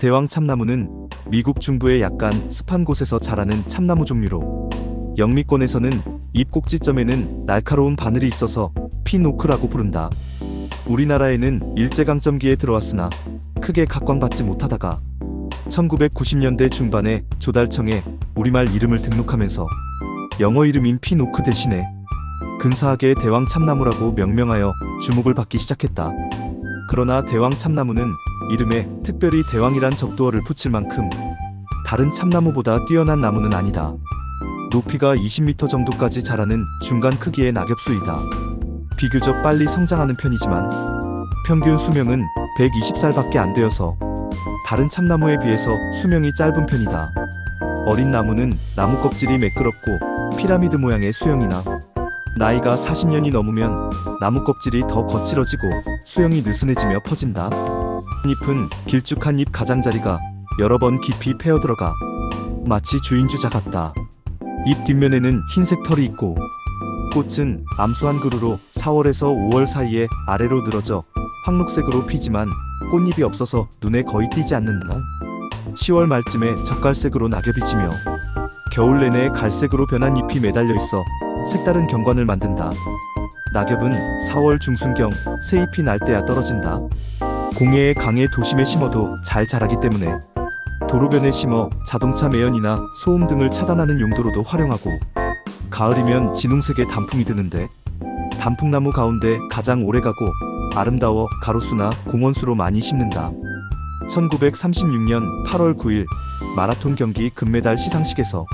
대왕 참나무는 미국 중부의 약간 습한 곳에서 자라는 참나무 종류로 영미권에서는 잎 꼭지점에는 날카로운 바늘이 있어서 피노크라고 부른다. 우리나라에는 일제강점기에 들어왔으나 크게 각광받지 못하다가 1990년대 중반에 조달청에 우리말 이름을 등록하면서 영어 이름인 피노크 대신에 근사하게 대왕 참나무라고 명명하여 주목을 받기 시작했다. 그러나 대왕 참나무는 이름에 특별히 대왕이란 적두어를 붙일 만큼 다른 참나무보다 뛰어난 나무는 아니다. 높이가 20m 정도까지 자라는 중간 크기의 낙엽수이다. 비교적 빨리 성장하는 편이지만 평균 수명은 120살밖에 안 되어서 다른 참나무에 비해서 수명이 짧은 편이다. 어린 나무는 나무 껍질이 매끄럽고 피라미드 모양의 수영이나 나이가 40년이 넘으면 나무 껍질이 더 거칠어지고 수영이 느슨해지며 퍼진다. 잎은 길쭉한 잎 가장자리가 여러 번 깊이 패어 들어가 마치 주인주자 같다. 잎 뒷면에는 흰색 털이 있고 꽃은 암수한 그루로 4월에서 5월 사이에 아래로 늘어져 황록색으로 피지만 꽃잎이 없어서 눈에 거의 띄지 않는다. 10월 말쯤에 젓갈색으로 낙엽이 지며 겨울 내내 갈색으로 변한 잎이 매달려 있어 색다른 경관을 만든다. 낙엽은 4월 중순경 새 잎이 날 때야 떨어진다. 공해의 강의 도심에 심어도 잘 자라기 때문에 도로변에 심어 자동차 매연이나 소음 등을 차단하는 용도로도 활용하고 가을이면 진홍색의 단풍이 드는데 단풍나무 가운데 가장 오래가고 아름다워 가로수나 공원수로 많이 심는다. 1936년 8월 9일 마라톤 경기 금메달 시상식에서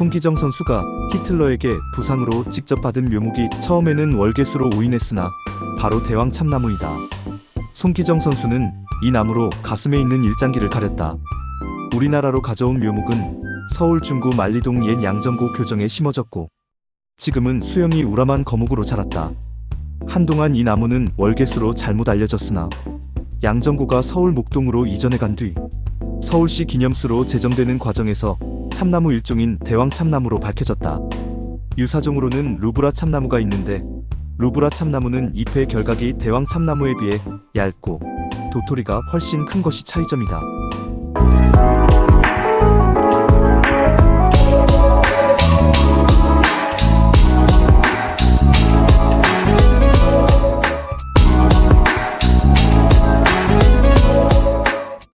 송기정 선수가 히틀러에게 부상으로 직접 받은 묘목이 처음에는 월계수로 오인했으나 바로 대왕 참나무이다. 송기정 선수는 이 나무로 가슴에 있는 일장기를 가렸다. 우리나라로 가져온 묘목은 서울 중구 만리동 옛 양정고 교정에 심어졌고 지금은 수영이 우람한 거목으로 자랐다. 한동안 이 나무는 월계수로 잘못 알려졌으나 양정고가 서울 목동으로 이전해 간 뒤 서울시 기념수로 제정되는 과정에서 참나무 일종인 대왕 참나무로 밝혀졌다. 유사종으로는 루브라 참나무가 있는데 루브라 참나무는 잎의 결각이 대왕 참나무에 비해 얇고 도토리가 훨씬 큰 것이 차이점이다.